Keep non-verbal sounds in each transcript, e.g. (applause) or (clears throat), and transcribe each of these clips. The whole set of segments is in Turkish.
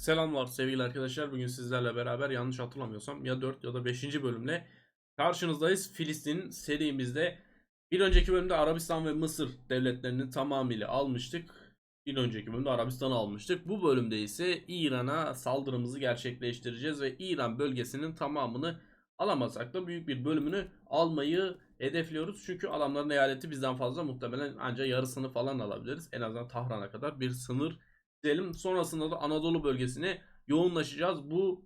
Selamlar sevgili arkadaşlar. Bugün sizlerle beraber yanlış hatırlamıyorsam ya 4 ya da 5. bölümle karşınızdayız. Filistin serimizde bir önceki bölümde Arabistan ve Mısır devletlerini tamamıyla almıştık. Bir önceki bölümde Arabistan'ı almıştık. Bu bölümde ise İran'a saldırımızı gerçekleştireceğiz ve İran bölgesinin tamamını alamasak da büyük bir bölümünü almayı hedefliyoruz. Çünkü adamların eyaleti bizden fazla muhtemelen ancak yarısını falan alabiliriz. En azından Tahran'a kadar bir sınır diyelim. Sonrasında da Anadolu bölgesine yoğunlaşacağız. Bu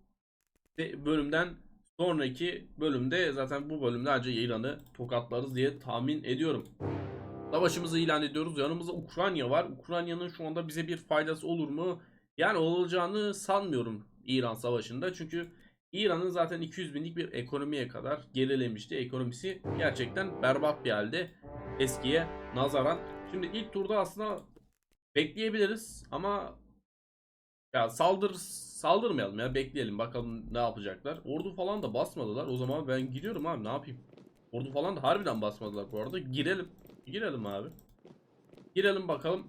bölümden sonraki bölümde zaten bu bölümde ancak İran'ı tokatlarız diye tahmin ediyorum. Savaşımızı ilan ediyoruz. Yanımızda Ukrayna var. Ukrayna'nın şu anda bize bir faydası olur mu? Yani olacağını sanmıyorum İran savaşında. Çünkü İran'ın zaten 200 binlik bir ekonomiye kadar gerilemişti. Ekonomisi gerçekten berbat bir halde eskiye nazaran. Şimdi ilk turda aslında bekleyebiliriz ama ya saldır saldırmayalım ya bekleyelim bakalım ne yapacaklar. Ordu falan da basmadılar. O zaman ben gidiyorum abi ne yapayım? Ordu falan da harbiden basmadılar bu arada. Girelim. Girelim abi. Girelim bakalım.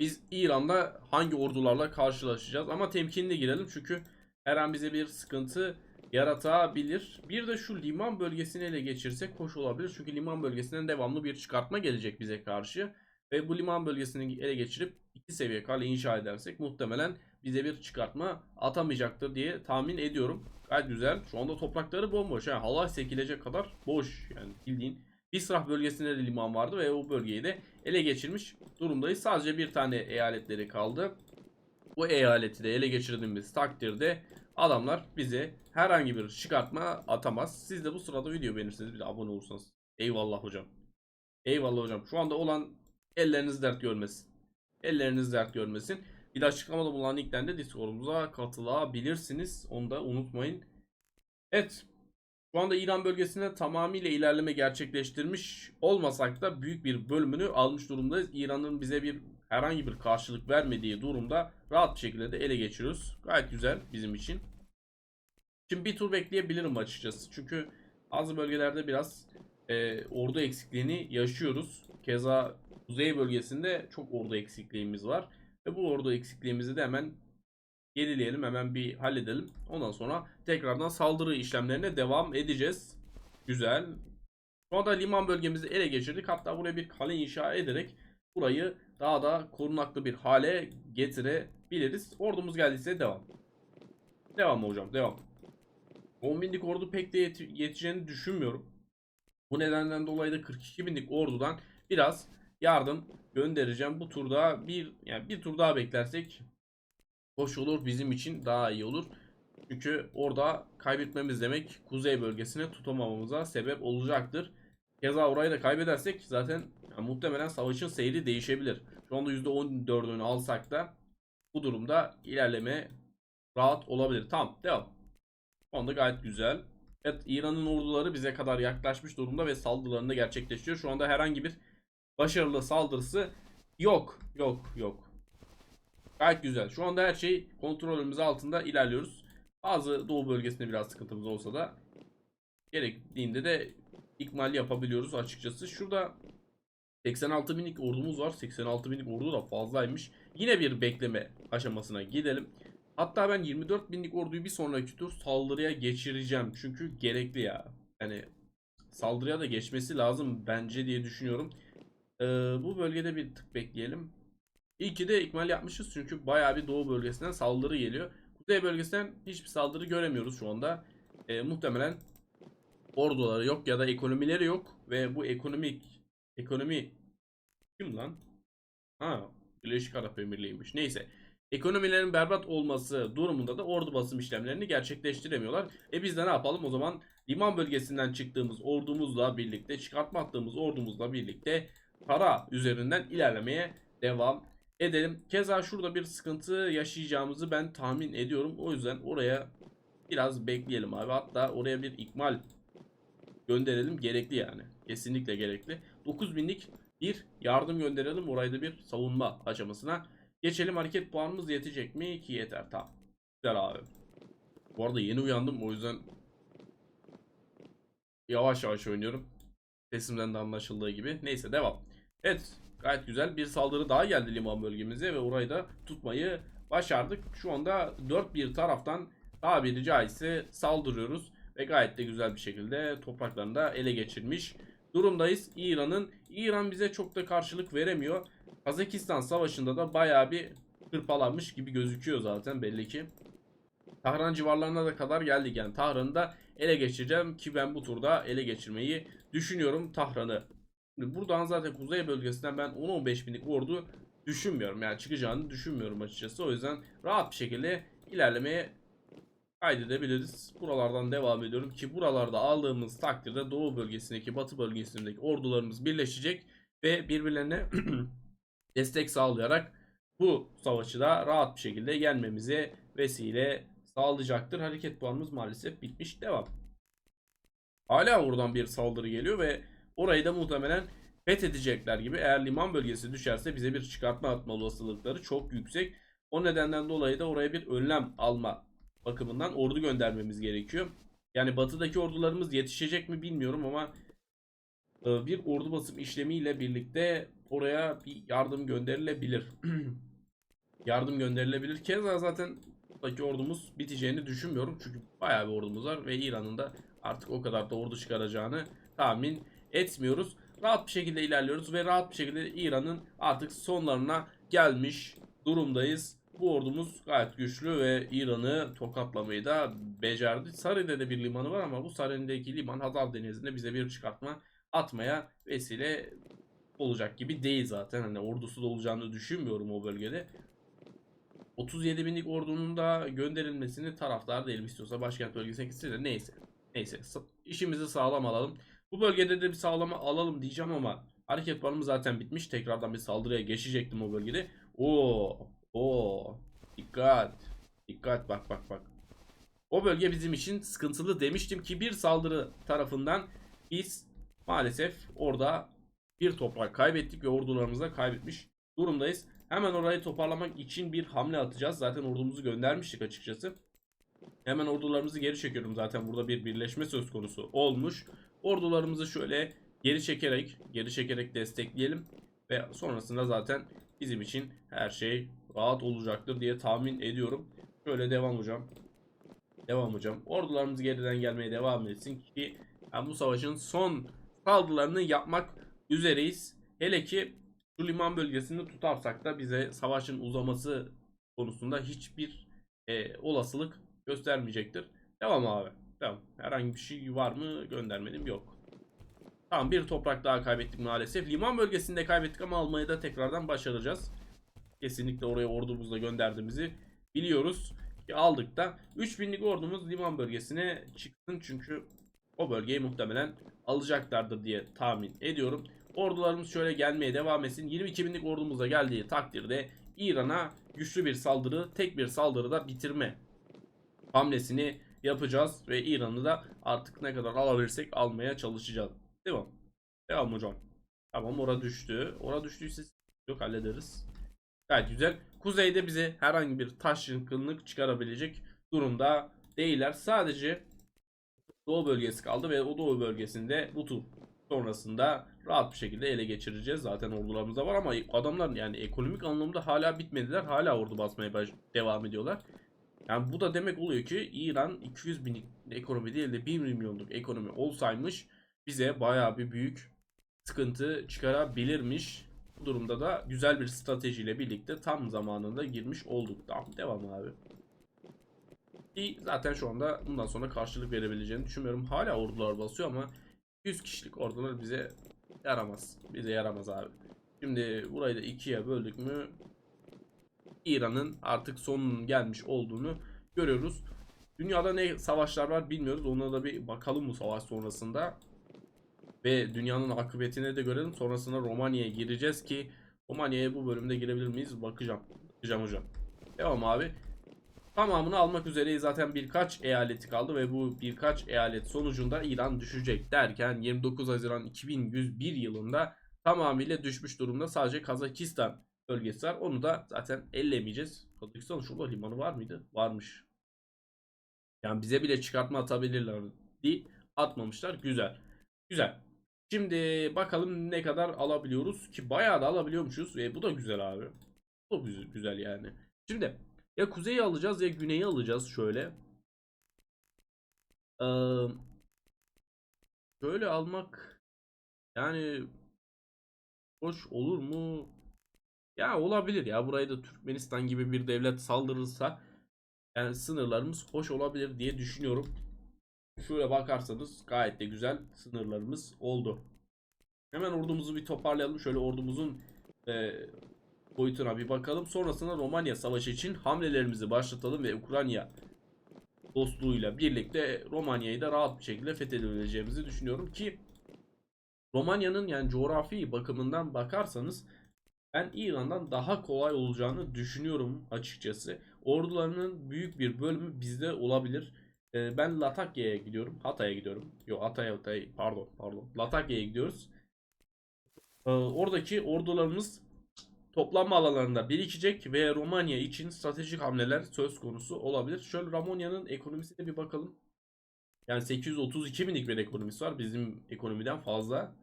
Biz İran'da hangi ordularla karşılaşacağız ama temkinli girelim çünkü her an bize bir sıkıntı yaratabilir. Bir de şu liman bölgesini ele geçirsek hoş olabilir. Çünkü liman bölgesinden devamlı bir çıkartma gelecek bize karşı. Ve bu liman bölgesini ele geçirip iki seviye kale inşa edersek muhtemelen bize bir çıkartma atamayacaktır diye tahmin ediyorum. Gayet güzel. Şu anda toprakları bomboş. Yani halay sekilecek kadar boş. Yani bildiğin Bisrah bölgesinde de liman vardı ve o bölgeyi de ele geçirmiş durumdayız. Sadece bir tane eyaletleri kaldı. Bu eyaleti de ele geçirdiğimiz takdirde adamlar bize herhangi bir çıkartma atamaz. Siz de bu sırada video beğenirseniz bir de abone olursanız. Eyvallah hocam. Eyvallah hocam. Şu anda olan elleriniz dert görmesin. Elleriniz dert görmesin. Bir de açıklamada bulunan linkten de Discord'umuza katılabilirsiniz. Onu da unutmayın. Evet. Şu anda İran bölgesinde tamamıyla ilerleme gerçekleştirmiş olmasak da büyük bir bölümünü almış durumdayız. İran'ın bize bir herhangi bir karşılık vermediği durumda rahat bir şekilde de ele geçiriyoruz. Gayet güzel bizim için. Şimdi bir tur bekleyebilirim açıkçası. Çünkü bazı bölgelerde biraz e, ordu eksikliğini yaşıyoruz. Keza kuzey bölgesinde çok ordu eksikliğimiz var. Ve bu ordu eksikliğimizi de hemen yenileyelim. Hemen bir halledelim. Ondan sonra tekrardan saldırı işlemlerine devam edeceğiz. Güzel. Şu anda liman bölgemizi ele geçirdik. Hatta buraya bir kale inşa ederek burayı daha da korunaklı bir hale getirebiliriz. Ordumuz geldiyse devam. Devam hocam devam. 10 binlik ordu pek de yet yeteceğini düşünmüyorum. Bu nedenden dolayı da 42 binlik ordudan biraz yardım göndereceğim. Bu turda bir yani bir tur daha beklersek hoş olur bizim için daha iyi olur. Çünkü orada kaybetmemiz demek kuzey bölgesine tutamamamıza sebep olacaktır. Keza orayı da kaybedersek zaten yani muhtemelen savaşın seyri değişebilir. Şu anda %14'ünü alsak da bu durumda ilerleme rahat olabilir. Tamam devam. Şu anda gayet güzel. Evet İran'ın orduları bize kadar yaklaşmış durumda ve saldırılarını da gerçekleştiriyor. Şu anda herhangi bir başarılı saldırısı yok. Yok yok. Gayet güzel. Şu anda her şey kontrolümüz altında ilerliyoruz. Bazı doğu bölgesinde biraz sıkıntımız olsa da gerektiğinde de ikmal yapabiliyoruz açıkçası. Şurada 86 binlik ordumuz var. 86 binlik ordu da fazlaymış. Yine bir bekleme aşamasına gidelim. Hatta ben 24 binlik orduyu bir sonraki tur saldırıya geçireceğim. Çünkü gerekli ya. Yani saldırıya da geçmesi lazım bence diye düşünüyorum. Ee, bu bölgede bir tık bekleyelim. İyi ki de ikmal yapmışız çünkü bayağı bir doğu bölgesinden saldırı geliyor. Kuzey bölgesinden hiçbir saldırı göremiyoruz şu anda. Ee, muhtemelen orduları yok ya da ekonomileri yok ve bu ekonomik ekonomi kim lan? Ha, Birleşik Arap Emirliği'ymiş. Neyse. Ekonomilerin berbat olması durumunda da ordu basım işlemlerini gerçekleştiremiyorlar. E biz de ne yapalım o zaman liman bölgesinden çıktığımız ordumuzla birlikte çıkartma attığımız ordumuzla birlikte para üzerinden ilerlemeye devam edelim. Keza şurada bir sıkıntı yaşayacağımızı ben tahmin ediyorum. O yüzden oraya biraz bekleyelim abi. Hatta oraya bir ikmal gönderelim. Gerekli yani. Kesinlikle gerekli. 9000'lik bir yardım gönderelim. Orayı da bir savunma aşamasına geçelim. Hareket puanımız yetecek mi? Ki yeter. Tamam. Güzel abi. Bu arada yeni uyandım. O yüzden yavaş yavaş oynuyorum. Sesimden de anlaşıldığı gibi. Neyse devam. Evet. Gayet güzel bir saldırı daha geldi liman bölgemize ve orayı da tutmayı başardık. Şu anda dört bir taraftan tabiri caizse saldırıyoruz. Ve gayet de güzel bir şekilde topraklarını da ele geçirmiş durumdayız. İran'ın İran bize çok da karşılık veremiyor. Kazakistan savaşında da bayağı bir hırpalanmış gibi gözüküyor zaten belli ki. Tahran civarlarına da kadar geldik yani Tahran'ı da ele geçireceğim ki ben bu turda ele geçirmeyi düşünüyorum Tahran'ı. Buradan zaten kuzey bölgesinden ben 10-15 binlik ordu düşünmüyorum yani çıkacağını düşünmüyorum açıkçası. O yüzden rahat bir şekilde ilerlemeye kaydedebiliriz. Buralardan devam ediyorum ki buralarda aldığımız takdirde doğu bölgesindeki batı bölgesindeki ordularımız birleşecek ve birbirlerine (clears throat) destek sağlayarak bu savaşı da rahat bir şekilde yenmemize vesile sağlayacaktır. Hareket puanımız maalesef bitmiş. Devam. Hala oradan bir saldırı geliyor ve orayı da muhtemelen fethedecekler gibi. Eğer liman bölgesi düşerse bize bir çıkartma atma olasılıkları çok yüksek. O nedenden dolayı da oraya bir önlem alma bakımından ordu göndermemiz gerekiyor. Yani batıdaki ordularımız yetişecek mi bilmiyorum ama e, bir ordu basım işlemiyle birlikte oraya bir yardım gönderilebilir. (clears throat) yardım gönderilebilir. Keza zaten buradaki ordumuz biteceğini düşünmüyorum. Çünkü bayağı bir ordumuz var ve İran'ın da artık o kadar da ordu çıkaracağını tahmin etmiyoruz. Rahat bir şekilde ilerliyoruz ve rahat bir şekilde İran'ın artık sonlarına gelmiş durumdayız. Bu ordumuz gayet güçlü ve İran'ı tokatlamayı da becerdi. Sarı'da da bir limanı var ama bu Sarı'daki liman Hazar Denizi'nde bize bir çıkartma atmaya vesile olacak gibi değil zaten. Hani ordusu da olacağını düşünmüyorum o bölgede. 37 binlik ordunun da gönderilmesini taraftar değilim istiyorsa başkent bölgesine gitse de neyse. Neyse işimizi sağlam alalım. Bu bölgede de bir sağlama alalım diyeceğim ama hareket planımız zaten bitmiş. Tekrardan bir saldırıya geçecektim o bölgede. Oo, oo, dikkat, dikkat bak bak bak. O bölge bizim için sıkıntılı demiştim ki bir saldırı tarafından biz maalesef orada bir toprak kaybettik ve ordularımızı da kaybetmiş durumdayız. Hemen orayı toparlamak için bir hamle atacağız. Zaten ordumuzu göndermiştik açıkçası. Hemen ordularımızı geri çekiyorum. Zaten burada bir birleşme söz konusu olmuş. Ordularımızı şöyle geri çekerek, geri çekerek destekleyelim. Ve sonrasında zaten bizim için her şey rahat olacaktır diye tahmin ediyorum. Şöyle devam hocam. Devam hocam. Ordularımız geriden gelmeye devam etsin ki yani bu savaşın son saldırılarını yapmak üzereyiz. Hele ki şu liman bölgesini tutarsak da bize savaşın uzaması konusunda hiçbir e, olasılık göstermeyecektir. Devam abi. Devam. Herhangi bir şey var mı? Göndermedim. Yok. Tamam bir toprak daha kaybettik maalesef. Liman bölgesinde kaybettik ama almayı da tekrardan başaracağız. Kesinlikle oraya ordumuzla gönderdiğimizi biliyoruz. Ki aldık da 3000'lik ordumuz liman bölgesine çıksın çünkü o bölgeyi muhtemelen alacaklardır diye tahmin ediyorum. Ordularımız şöyle gelmeye devam etsin. 22 binlik ordumuza geldiği takdirde İran'a güçlü bir saldırı, tek bir saldırıda bitirme hamlesini yapacağız ve İran'ı da artık ne kadar alabilirsek almaya çalışacağız. Devam. Devam hocam. Tamam ora düştü. Ora düştüyse yok hallederiz. Gayet güzel. Kuzeyde bize herhangi bir taşkınlık çıkarabilecek durumda değiller. Sadece Doğu bölgesi kaldı ve o Doğu bölgesinde bu tur sonrasında rahat bir şekilde ele geçireceğiz. Zaten ordularımız da var ama adamlar yani ekonomik anlamda hala bitmediler. Hala ordu basmaya devam ediyorlar. Yani bu da demek oluyor ki İran 200 binlik ekonomi değil de 1 milyonluk ekonomi olsaymış bize bayağı bir büyük sıkıntı çıkarabilirmiş. Bu durumda da güzel bir stratejiyle birlikte tam zamanında girmiş olduk. Tamam devam abi. Ki zaten şu anda bundan sonra karşılık verebileceğini düşünmüyorum. Hala ordular basıyor ama 100 kişilik ordular bize yaramaz. Bize yaramaz abi. Şimdi burayı da ikiye böldük mü İran'ın artık sonunun gelmiş olduğunu görüyoruz. Dünyada ne savaşlar var bilmiyoruz. Ona da bir bakalım bu savaş sonrasında. Ve dünyanın akıbetine de görelim. Sonrasında Romanya'ya gireceğiz ki Romanya'ya bu bölümde girebilir miyiz? Bakacağım. Bakacağım hocam. Devam abi. Tamamını almak üzereyiz. Zaten birkaç eyaleti kaldı ve bu birkaç eyalet sonucunda İran düşecek derken 29 Haziran 2101 yılında tamamıyla düşmüş durumda. Sadece Kazakistan bölgesi var. Onu da zaten ellemeyeceğiz. Kazakistan şurada limanı var mıydı? Varmış. Yani bize bile çıkartma atabilirlerdi. Atmamışlar. Güzel. Güzel. Şimdi bakalım ne kadar alabiliyoruz ki bayağı da alabiliyormuşuz ve bu da güzel abi. Bu güzel yani. Şimdi Ya kuzeyi alacağız ya güneyi alacağız şöyle. Ee, şöyle almak yani hoş olur mu? Ya olabilir ya. Burayı da Türkmenistan gibi bir devlet saldırırsa yani sınırlarımız hoş olabilir diye düşünüyorum. Şöyle bakarsanız gayet de güzel sınırlarımız oldu. Hemen ordumuzu bir toparlayalım. Şöyle ordumuzun e, boyutuna bir bakalım. Sonrasında Romanya Savaşı için hamlelerimizi başlatalım ve Ukrayna dostluğuyla birlikte Romanya'yı da rahat bir şekilde fethedebileceğimizi düşünüyorum ki Romanya'nın yani coğrafi bakımından bakarsanız ben İran'dan daha kolay olacağını düşünüyorum açıkçası. Ordularının büyük bir bölümü bizde olabilir. Ee, ben Latakya'ya gidiyorum. Hatay'a gidiyorum. Yok Hatay'a Hatay pardon pardon. Latakya'ya gidiyoruz. Ee, oradaki ordularımız toplanma alanlarında birikecek ve Romanya için stratejik hamleler söz konusu olabilir. Şöyle Romanya'nın ekonomisine bir bakalım. Yani 832 binlik bir ekonomisi var. Bizim ekonomiden fazla.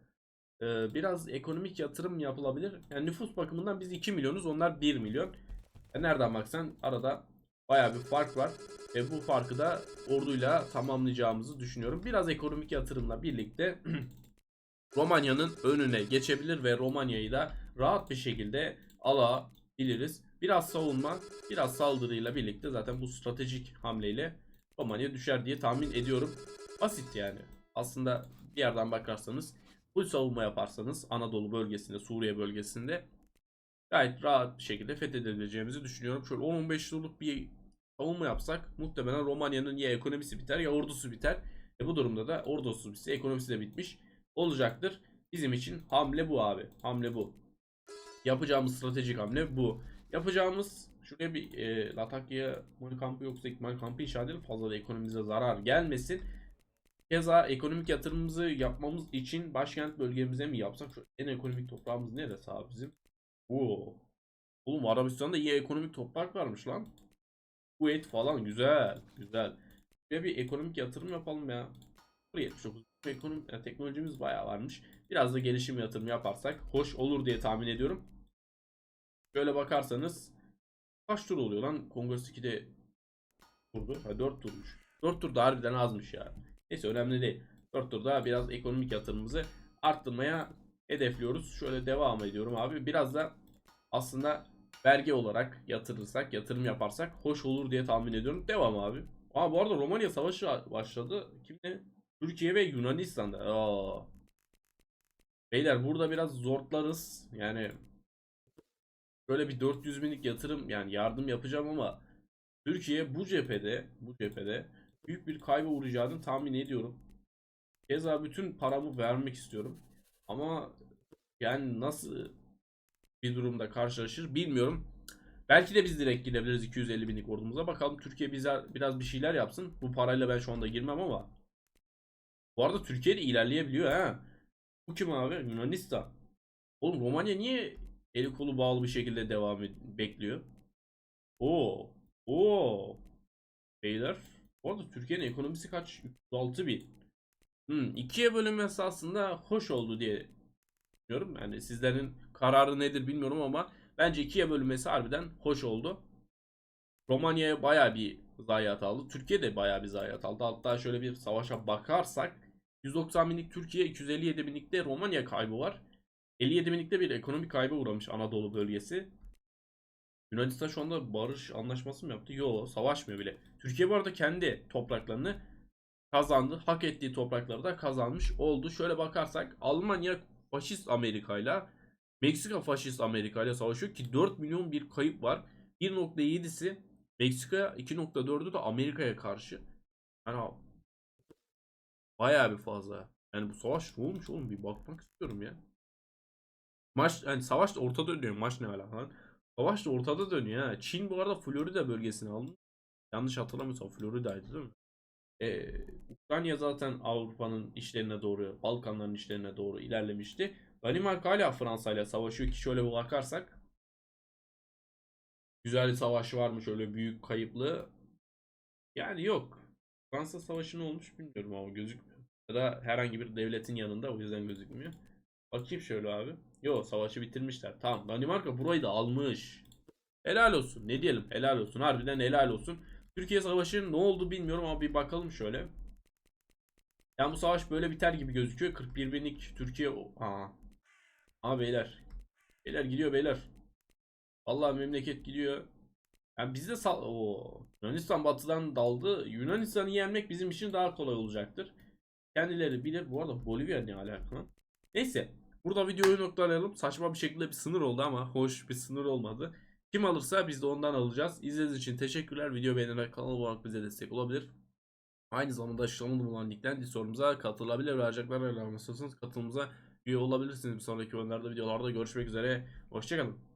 Ee, biraz ekonomik yatırım yapılabilir. Yani nüfus bakımından biz 2 milyonuz. Onlar 1 milyon. E nereden baksan arada baya bir fark var. Ve bu farkı da orduyla tamamlayacağımızı düşünüyorum. Biraz ekonomik yatırımla birlikte (clears throat) Romanya'nın önüne geçebilir ve Romanya'yı da rahat bir şekilde alabiliriz. Biraz savunma, biraz saldırıyla birlikte zaten bu stratejik hamleyle Romanya düşer diye tahmin ediyorum. Basit yani. Aslında bir yerden bakarsanız bu savunma yaparsanız Anadolu bölgesinde, Suriye bölgesinde gayet rahat bir şekilde fethedebileceğimizi düşünüyorum. Şöyle 10-15 yıllık bir savunma yapsak muhtemelen Romanya'nın ya ekonomisi biter ya ordusu biter. E bu durumda da ordusu bitse ekonomisi de bitmiş olacaktır. Bizim için hamle bu abi. Hamle bu. Yapacağımız stratejik hamle bu. Yapacağımız şuraya bir e, Latakya'ya mali kampı yoksa ikmal kampı inşa edelim. Fazla da ekonomimize zarar gelmesin. Keza ekonomik yatırımımızı yapmamız için başkent bölgemize mi yapsak? Şu en ekonomik toprağımız neresi abi bizim? Oo. Oğlum Arabistan'da iyi ekonomik toprak varmış lan. Kuveyt falan güzel. Güzel. Şuraya bir ekonomik yatırım yapalım ya. 79 ekonomi, teknolojimiz bayağı varmış. Biraz da gelişim yatırım yaparsak hoş olur diye tahmin ediyorum. Şöyle bakarsanız kaç tur oluyor lan? Kongres 2'de turdu. Ha 4 turmuş. 4 tur da harbiden azmış ya. Neyse önemli değil. 4 turda biraz ekonomik yatırımımızı arttırmaya hedefliyoruz. Şöyle devam ediyorum abi. Biraz da aslında vergi olarak yatırırsak, yatırım yaparsak hoş olur diye tahmin ediyorum. Devam abi. Aa bu arada Romanya savaşı başladı. Kimle? Türkiye ve Yunanistan'da. Aa. Beyler burada biraz zortlarız. Yani böyle bir 400 binlik yatırım yani yardım yapacağım ama Türkiye bu cephede bu cephede büyük bir kayba uğrayacağını tahmin ediyorum. Keza bütün paramı vermek istiyorum. Ama yani nasıl bir durumda karşılaşır bilmiyorum. Belki de biz direkt girebiliriz 250 binlik ordumuza. Bakalım Türkiye bize biraz bir şeyler yapsın. Bu parayla ben şu anda girmem ama. Bu arada Türkiye de ilerleyebiliyor ha. Bu kim abi? Yunanistan. Oğlum Romanya niye eli kolu bağlı bir şekilde devam bekliyor? Oo. Oo. Beyler. Bu arada Türkiye'nin ekonomisi kaç? 36 bin. Hmm, ikiye bölünmesi aslında hoş oldu diye düşünüyorum. Yani sizlerin kararı nedir bilmiyorum ama bence ikiye bölünmesi harbiden hoş oldu. Romanya'ya baya bir zayiat aldı. Türkiye de baya bir zayiat aldı. Hatta şöyle bir savaşa bakarsak 190 binlik Türkiye, 257 binlikte Romanya kaybı var. 57 binlikte bir ekonomik kaybı uğramış Anadolu bölgesi. Yunanistan şu anda barış anlaşması mı yaptı? Yok, savaşmıyor bile. Türkiye bu arada kendi topraklarını kazandı. Hak ettiği toprakları da kazanmış oldu. Şöyle bakarsak Almanya faşist Amerika ile Meksika faşist Amerika ile savaşıyor ki 4 milyon bir kayıp var. 1.7'si Meksika'ya 2.4'ü de Amerika'ya karşı. Yani bayağı bir fazla. Yani bu savaş ne olmuş oğlum bir bakmak istiyorum ya. Maç yani savaş da ortada dönüyor. Maç ne ala falan. Savaş da ortada dönüyor ha. Çin bu arada Florida bölgesini aldı. Yanlış hatırlamıyorsam Florida'ydı değil mi? Ee, Ukrayna zaten Avrupa'nın işlerine doğru, Balkanların işlerine doğru ilerlemişti. Danimarka hala Fransa ile savaşıyor ki şöyle bir bakarsak güzel bir savaş var mı şöyle büyük kayıplı? Yani yok. Fransa savaşı ne olmuş bilmiyorum ama gözükmüyor. Ya da herhangi bir devletin yanında o yüzden gözükmüyor. Bakayım şöyle abi. Yo savaşı bitirmişler. Tamam Danimarka burayı da almış. Helal olsun. Ne diyelim? Helal olsun. Harbiden helal olsun. Türkiye Savaşı ne oldu bilmiyorum ama bir bakalım şöyle. Yani bu savaş böyle biter gibi gözüküyor. 41 binlik Türkiye... Aa. Aa beyler. Beyler gidiyor beyler. Vallahi memleket gidiyor. Yani bizde sal... Oo. Yunanistan batıdan daldı. Yunanistan'ı yenmek bizim için daha kolay olacaktır. Kendileri bilir. Bu arada Bolivya ne alaka? Neyse. Burada videoyu noktalayalım. Saçma bir şekilde bir sınır oldu ama hoş bir sınır olmadı. Kim alırsa biz de ondan alacağız. İzlediğiniz için teşekkürler. Video beğenerek kanal olarak bize destek olabilir. Aynı zamanda açıklamada bulunan linkten Discord'umuza katılabilir ve harcaklar ayarlamasınız. Katılımıza üye olabilirsiniz. Bir sonraki videolarda görüşmek üzere. Hoşçakalın.